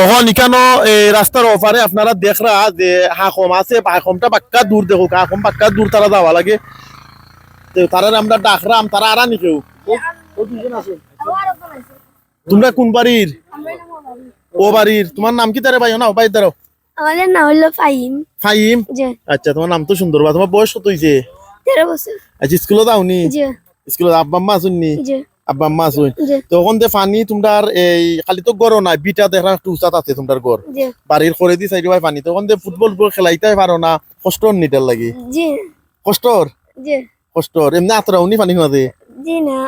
ওহন ইখানো এই রাস্তার ওপারে আপনারা দেখরা যে হাকম আছে হাকমটা বাক্কা দূর দেখো হাকম বাক্কা দূর তারা যাওয়া লাগে। তারা আমরা ডাকরাম তারা আরা নি কেউ? তোমরা কোন বাড়ির? ও বাড়ির। তোমার নাম কি তারে ভাই? না ভাই দাঁড়াও আমাদের নাম হলো ফাহিম। ফাইম যে আচ্ছা তোমার নাম তো সুন্দর বা তোমার বয়স কত হইছে? তেরো বছর। আচ্ছা স্কুলে যাওনি? যে স্কুলে আব্বা আম্মা আসুননি আব্বা আম্মা আসুন তখন যে পানি তোমরার এই খালি তো গড় নাই বিটা দেখা একটু উচাত আছে তোমরার গড় যে বাড়ির করে দি পানি। তখন যে ফুটবল বল খেলাইতে পারো না কষ্ট নিটার লাগে? যে কষ্টর কষ্টর এমনি আতরাও নি পানির মাঝে না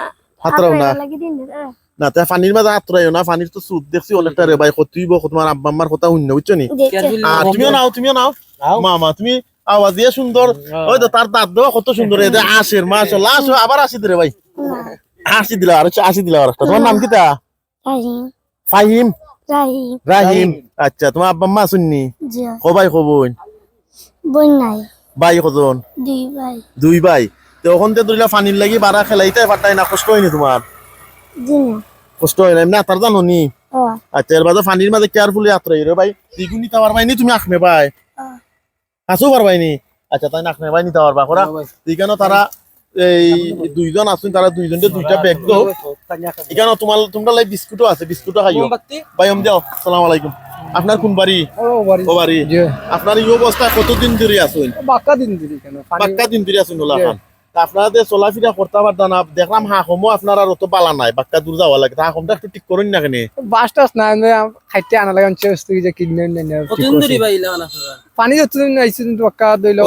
হাতরাও না? লাগি দিন না না তা পানির মাঝে আতরাইও না পানির তো সুদ দেখছি অনেকটা রে ভাই কতইব তোমার আব্বা আম্মার কথা শূন্য বুঝছ নি? আর তুমিও নাও তুমিও নাও। মামা তুমি আওয়াজ দিয়ে সুন্দর ওই তো তার দাঁত দেওয়া কত সুন্দর আসের মাশাআল্লাহ আসো আবার আসি দিলে ভাই। আসি দিলা আর আসি দিলা আর একটা। তোমার নাম কি তা? ফাহিম? রাহিম। রাহিম। আচ্ছা তোমার আব্বা মা শুননি কবাই কবই বোন নাই। ভাই কজন? দুই ভাই। দুই ভাই। তো ওখান থেকে ধরিলা পানির লাগি বাড়া খেলাইতে পারতাই না কষ্ট হয়নি তোমার? কষ্ট হয় না এমনি আতার জানো নি? আচ্ছা এর বাদে পানির মাঝে কেয়ারফুলি আত্রাই রে ভাই। দ্বিগুণ নিতে পারবাই নি তুমি আখমে ভাই। কাছেও পারবাই নি। আচ্ছা তাই আখমে ভাই নিতে পারবা করা? এখানে তারা এই দুইজন আছেন তারা দুইজনকে দুইটা ব্যাগ দো এখানে তোমার তোমরা লাই বিস্কুটও আছে বিস্কুটও খাইও। বাইম দাও যাও সালাম আলাইকুম। আপনার কোন বাড়ি? ও বাড়ি। আপনার এই অবস্থা কতদিন ধরে আছেন? বাক্কা দিন ধরে কেন বাক্কা দিন ধরে আছেন ওলা খান। আপনারা যে চলাফেরা করতে পারতাম না দেখলাম হাঁসমও আপনার আর অত বালা নাই বাক্কা দূর যাওয়া লাগে। একটু ঠিক করুন না কেন? বাস টাস না খাইতে আনা লাগে যে কিনে? পানি যতদিন আইছে কিন্তু বাক্কা দইল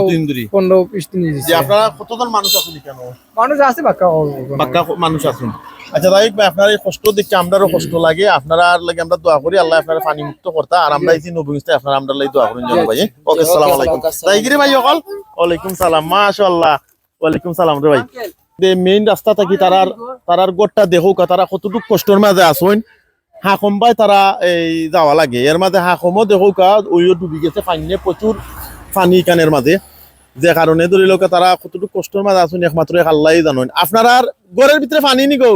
পনেরো বিশ দিন আপনারা কতজন মানুষ আছেন কেন মানুষ আছে বাক্কা বাক্কা মানুষ আছেন। আচ্ছা তাই আপনার এই কষ্ট দেখে আমরারও কষ্ট লাগে। আপনারা আর লাগে আমরা দোয়া করি আল্লাহ আপনারা পানি মুক্ত করতা। আর আমরা এই নবীতে আপনারা আমরা লাগে দোয়া করেন জানো ভাই। ওকে আসসালামু আলাইকুম। তাই গিরি ভাই অকল? ওয়ালাইকুম সালাম। মাশাআল্লাহ। ওয়ালাইকুম সালাম রে ভাই। যে মেইন রাস্তা থাকি তারার তারার গোটটা দেখো তারা কতটুকু কষ্টর মাঝে আসুন হাকম ভাই তারা এই যাওয়া লাগে। এর মাঝে হাকমও দেখো কা ওইও ডুবি গেছে পানিয়ে প্রচুর পানি কানের মাঝে যে কারণে ধরি লোক তারা কতটুকু কষ্টর মাঝে আসুন একমাত্র এক আল্লাহ জানেন আপনারা আর ঘরের ভিতরে পানি নি গো?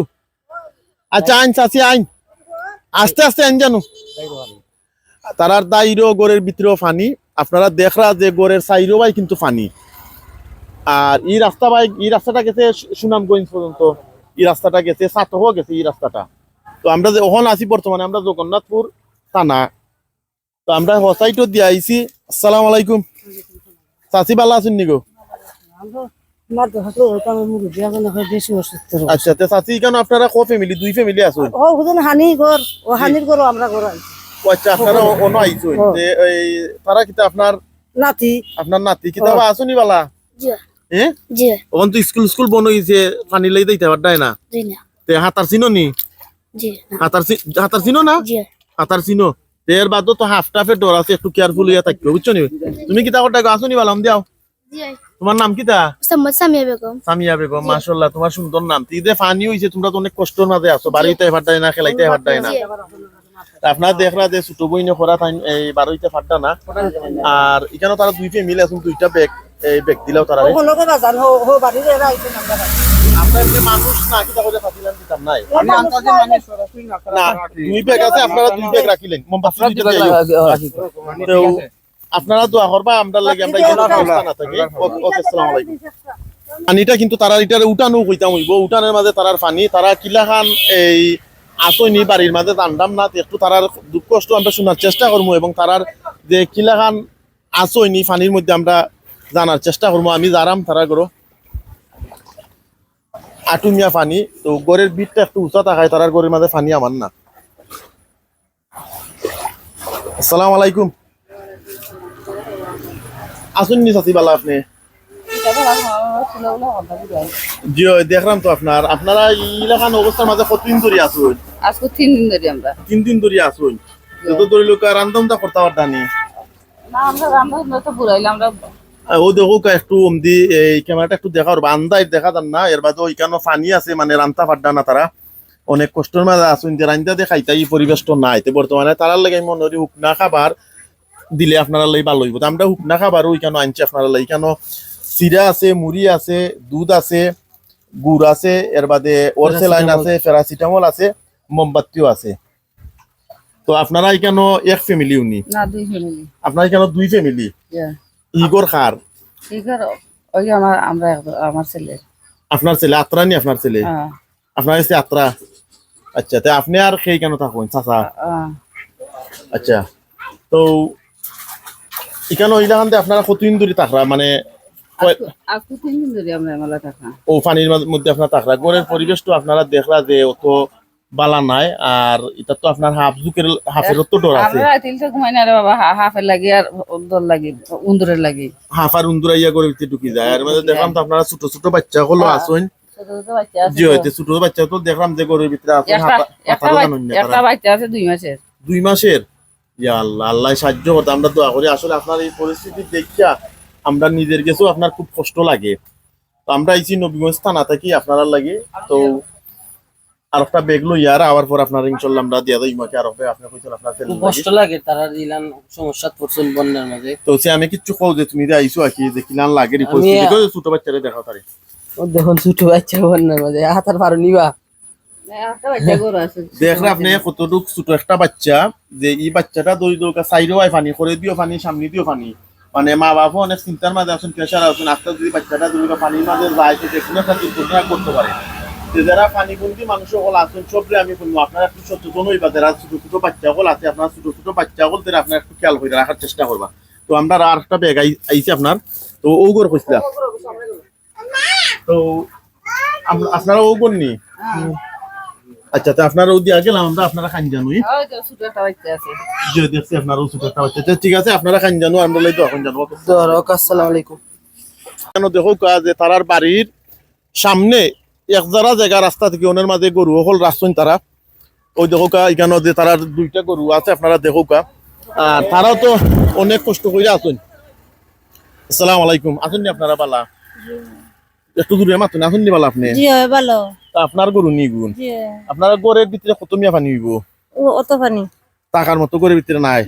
আচ্ছা আইন চাচি আইন। আস্তে আস্তে আইন জানো। তারার দাইরও গড়ের ভিতরেও পানি। আপনারা দেখরা যে গড়ের সাইরও ভাই কিন্তু পানি। আর এই রাস্তা ভাই এই রাস্তাটা গেছে সুনামগঞ্জ পর্যন্ত। এই রাস্তাটা গেছে সাতহ গেছে এই রাস্তাটা। তো আমরা যে ওখানে আছি বর্তমানে আমরা জগন্নাথপুর থানা। তো আমরা হসাইটো দিয়ে আইছি। আসসালামু আলাইকুম। চাচি ভালো আছেন। আচ্ছা তো চাচি কেন আপনারা ক ফ্যামিলি দুই ফ্যামিলি আছেন? ও হুদুন হানি ঘর ও হানির ঘর আমরা ঘর আইছি। ও আচ্ছা আপনারা অন্য আইছেন? যে এই তারা কিতা আপনার নাতি। আপনার নাতি? কিতা আসুনি বালা? হ্যাঁ যে ওখান তো স্কুল স্কুল বন পানি লাই দিতে পারতাই না? জি না। তে হাতার চিনো নি? জি না। হাতার হাতার চিনো না? জি। হাতার চিনো। তে এর বাদও তো হাফ টাফে ডর আছে একটু কেয়ারফুল হইয়া থাকবে বুঝছ নি? তুমি কিতা করতে আসুনি বালাম দিয়াও। জি। তোমার নাম কিতা? সামিয়া বেগম। সামিয়া বেগম মাশাল্লাহ তোমার সুন্দর নাম। তুই যে ফানি হইছে তোমরা তো অনেক কষ্টর মাঝে আছো বাড়িতে ফাটাই না খেলাইতে ফাটাই না। আপনার দেখরা যে ছোট বইনে করা তাই এই বারোইতে ফাটা না। আর এখানে তারা দুই ফ্যামিলি আছে দুইটা ব্যাগ এই ব্যাগ দিলেও তারা ও কোনো কথা জান হো হো আইছে আমরা আপনার যে মানুষ না ফাটিলেন দিতাম নাই? আমি মানুষ সরাসরি না না দুই ব্যাগ আছে আপনারা দুই ব্যাগ রাখিলেন। মোমবাতি। তো আপনারা দোয়া করবা আমরা লাগে আমরা এখানে অবস্থা না থাকি। ওকে ওকে, আসসালামু আলাইকুম। পানিটা কিন্তু তারা এটারে উঠানো কইতাম হইব। উঠানের মাঝে তারার পানি তারা কিলা খান এই আসইনি বাড়ির মাঝে জানতাম না একটু তারার দুঃখ কষ্ট আমরা শোনার চেষ্টা করব এবং তারার যে কিলা খান আসইনি পানির মধ্যে আমরা জানার চেষ্টা করব আমি জারাম তারা করো। আটুমিয়া পানি তো গড়ের বিটটা একটু উঁচা থাকায় তারার গড়ের মাঝে পানি আমার না। আসসালামু আলাইকুম। আসুন নি সাথী বালা আপনি। জি দেখলাম তো আপনার। আপনারা ইলাকান অবস্থার মাঝে কতদিন ধরে আসুন আজকে তিন দিন ধরে আমরা। তিন দিন ধরে আসুন যত ধরে লোক রান্দামটা করতে পারতানি? না আমরা রান্না তো বুড়াইলে আমরা ও দেখো একটু অমদি এই ক্যামেরাটা একটু দেখা পারব আন্দাজ দেখা যান না এর বাদে ওইখানে পানি আছে মানে রান্তা পাড্ডা না তারা। অনেক কষ্টের মাঝে আসুন যে পরিবেশ তো নাই। তো বর্তমানে তারার লাগে মনে করি হুকনা খাবার দিলে আপনারা লাই ভালো হইব। আমরা হুকনা খাবার ওইখানে আনছি আপনারা লাই কেন চিরা আছে মুড়ি আছে দুধ আছে গুড় আছে এর বাদে ওরসেলাইন আছে প্যারাসিটামল আছে মোমবাতিও আছে। তো আপনারা এখানে এক ফ্যামিলি উনি? না আপনারা এখানে দুই ফ্যামিলি ইগর খার আছে ওই আমার আমরা আমার ছেলে। আপনার ছেলে আত্রা নি আপনার ছেলে? হ্যাঁ, আপনার কাছে আত্রা? আচ্ছা তা আপনি আর সেই কেন থাকুন চাচা? হ্যাঁ। আচ্ছা তো এখানে ওইলাখান দিয়ে আপনারা কতদিন ধরে থাকরা? মানে থাকা ও পানির মধ্যে আপনার থাকরা। গড়ের পরিবেশ তো আপনারা দেখলা যে অত বালা নাই আর এটা তো আপনার হাফ জুকের হাফের তো ডর আছে। আমরা তিলটা ঘুমাই না রে বাবা হাফের লাগি আর লাগি উন্দুরের লাগি। হাফ আর উন্দুরাইয়া করে ভিতরে ঢুকি যায়। আর মধ্যে দেখলাম তো আপনারা ছোট ছোট বাচ্চা গুলো আছে জি। হইতে ছোট বাচ্চা তো দেখলাম যে গরুর ভিতরে আছেন একটা বাচ্চা- আছে দুই মাসের। দুই মাসের? ইয়া আল্লাহ আল্লাহ সাহায্য করতে আমরা দোয়া করি। আসলে আপনার এই পরিস্থিতি দেখিয়া আমরা নিজের কাছেও আপনার খুব কষ্ট লাগে। তো আমরা আইছি নবীগঞ্জ থানা থাকি আপনারা লাগে। তো আর একটা বেগ লই আর আবার পর আপনার ইনশাল্লাহ আমরা দিয়া দিই মাকে আর হবে আপনি কইছেন আপনার কষ্ট লাগে তারা দিলাম সমস্যা পড়ছেন বন্যার মাঝে। তো সে আমি কিচ্ছু কও যে তুমি আইছো আকি যে কিলান লাগে আমি- ছোট বাচ্চারে দেখা তারে। ও দেখুন ছোট বাচ্চা বন্যার মাঝে হাতার পারো নিবা। আছে দেখলে আপনি কতটুক ছোট একটা বাচ্চা যে এই বাচ্চাটা দই দৌকা সাইডও হয় পানি করে দিও পানি সামনে দিও পানি। মানে মা বাবা অনেক চিন্তার মাঝে আছেন প্রেশার আছেন আস্তে যদি বাচ্চাটা যদি পানির মাঝে যায় তো যে কোনো একটা দুর্ঘটনা করতে পারে। যে যারা পানি বন্দি মানুষ সকল আছেন সবরে আমি বলব আপনারা একটু সচেতন হইবা যারা ছোট ছোট বাচ্চা সকল আছে আপনার ছোট ছোট বাচ্চা সকল তারা আপনার একটু খেয়াল করে রাখার চেষ্টা করবা। তো আমরা আর একটা ব্যাগ আইছি আপনার। তো ওগর কইছিলাম তো আপনারা ওগর নি? আচ্ছা তো আপনারা ও দিয়া গেলাম আমরা আপনারা খান জানুই। তো দেখছি আপনার একটা বাচ্চা। ঠিক আছে আপনারা খান জানো আমরা লাইতো এখন জানো ধরক আসসালামু আলাইকুম। কেন দেখো কা যে তারার বাড়ির সামনে এক জারা জায়গা রাস্তা থেকে ওনের মাঝে গরু হল রাখছেন তারা। ওই দেখো এখানে যে তারার দুইটা গরু আছে আপনারা দেখো কা আর তারাও তো অনেক কষ্ট করে আসুন আসসালামু আলাইকুম। আছেন নি আপনারা বালা? একটু দূরে মাতুন আছেন নি বালা আপনি? ভালো। আপনার গরু নি গুণ। জি। আপনার গরের ভিতরে কত মিয়া পানি হইব? অত পানি। টাকার মতো গরের ভিতরে নাই।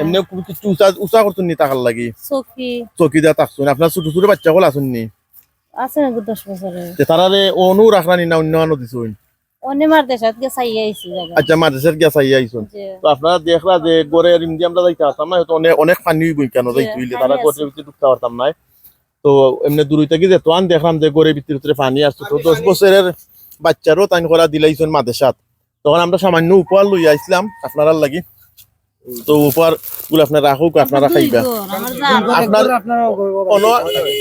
এমনি কিছু উঁচা উঁচা করতেন নি টাকার লাগি? চকি। চকিদার থাকছেন। আপনার ছোট ছোট বাচ্চা গুলো আছেন নি আছে না দশ বছরের তারারে অনু রাখরানি না অন্য আনো দিছুন অনেক মার দেশাত চাই আইছি জায়গা। আচ্ছা মাদ্রাসার গিয়া চাই আইছুন তো আপনারা দেখলা যে গড়ে রিম আমরা যাইতে পারতাম না অনেক অনেক পানি হইব কেন যাইতে তারা ভিতরে ঢুকতে পারতাম না। তো এমনি থেকে যেত আন দেখলাম যে গড়ের ভিতরে ভিতরে পানি আসতো তো দশ বছরের বাচ্চারও তাই করা দিলাইছেন মাদ্রাসাত। তখন আমরা সামান্য উপহার লই আইছিলাম আপনারা লাগি। তো উপহারগুলো আপনারা রাখুক আপনারা খাইবা। আপনার কোনো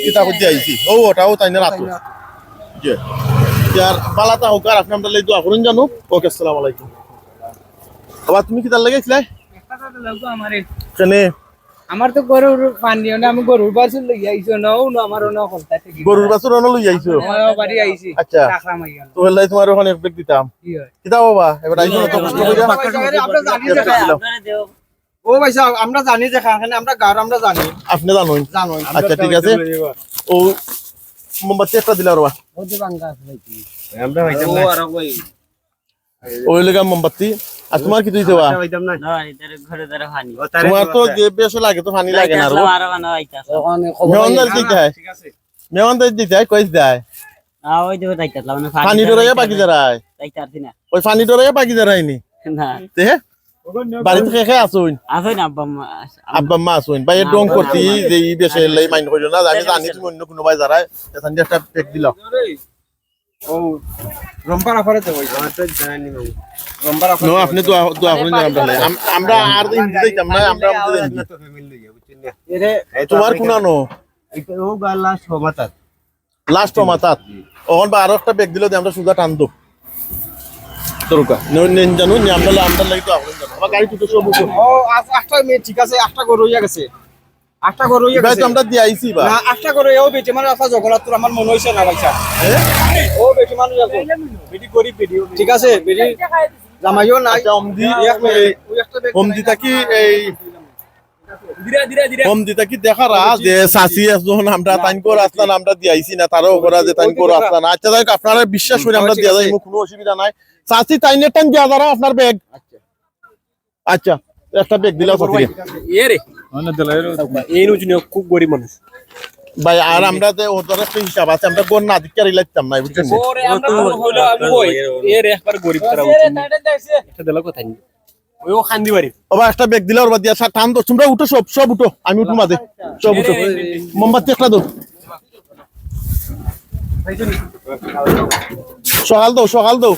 কিতাব দিয়ে আইছি। ও ওটাও তাই না রাখো জি আর পালাতা হোক আর আপনি আমরা দোয়া করুন জানো। ওকে আসসালামু আলাইকুম। আবার তুমি কি তার লাগাইছিলে কেনে? আমার তো গরুর পানি না আমি গরুর বাছুর লাগি আইছো না ও আমার না কলতা থেকে গরুর বাছুর অন লই আইছো? আমার বাড়ি আইছি আচ্ছা। টাকা মাইয়া তো হেলাই তোমার ওখানে এক ব্যাগ দিতাম। কি হয়? কিতা বাবা? এবার আইছো তো কষ্ট জানি। ও ভাইসা আমরা জানি যে খানে আমরা গার আমরা জানি। আপনি আচ্ছা ঠিক আছে। ও মোমবাতি একটা দিলা রবা ভাই। আর ওই। লেগা মোমবাতি। আর তোমার কি দিতে বা তোমার তো যে বেশ লাগে তো পানি লাগে না রো আর বানা আইতাছ ওখানে দিতে হয়। মেহমান দিতে হয় কইস দেয়। আ ওই দেবে তাইতাছ মানে পানি ডরাইয়া বাকি না। ওই পানি ডরাইয়া বাকি যারাইনি না। বাড়িতে খেয়ে আসুন আছে আব্বা আম্মা আব্বা মা আসুন ভাই ডং করতি যে ই বেশি লাই মাইন্ড করিল না জানি জানি তুমি অন্য কোনো ভাই যারা এখান একটা পেক দিল। ও রম্পার আফারে তো ভাই আমার তো জানি না রম্পার আফারে নো আপনি দোয়া দোয়া করুন আমরা আমরা আর দিন দিতাম না আমরা আমাদের দিন এরে তোমার কোনানো? ও গালা সমাতাত। লাস্ট মাতাত ওখান বা আরও একটা পেক দিল যে আমরা সুদা টান দো দরকার নেন জানো নি আমরা লাগি তো জানো। আমার গাড়ি তো সব ও আটটা মে ঠিক আছে আটটা গরু হইয়া গেছে। আটটা গরু হইয়া ভাই গেছে। আমরা দি আইছি বা। না আটটা গরু এও বেটি মানে আসা জগন্নাথ তোর আমার মনে হইছে না ভাইসা। ও বেটি মানুষ আছে। বেটি গরিব বেটি ঠিক আছে বেটি জামাইও নাই। আচ্ছা অমদি এক মিনিট, ওই একটা বেগ হোম দিতা কি এই হোম দিতা কি দেখা যে সাসি যখন আমরা তাইন করে আসলাম আমরা দিয়ে না তারও করা যে তাইন করে আসলাম আচ্ছা যাই আপনারা বিশ্বাস করে আমরা দিয়ে যাই কোনো অসুবিধা নাই। সাসি তাইনের টাইম দিয়া দাঁড়াও আপনার ব্যাগ আচ্ছা। একটা ব্যাগ এই নুজনি খুব গরিব মানুষ। ভাই আর আমরা যে ওদের একটা হিসাব আছে আমরা গোর না দিকে রিলাইতাম না বুঝছেন? ওরে আমরা তো আমি কই এর একবার গরিব তারা উচিত এটা দিলা কথা নি ওইও খান্দি বাড়ি। ওবা একটা ব্যাগ দিলে ওর বাদ দিয়া টান দো তোমরা উঠো সব সব উঠো আমি উঠো মাঝে সব উঠো। মোমবাতি একটা দো সকাল সকাল দাও।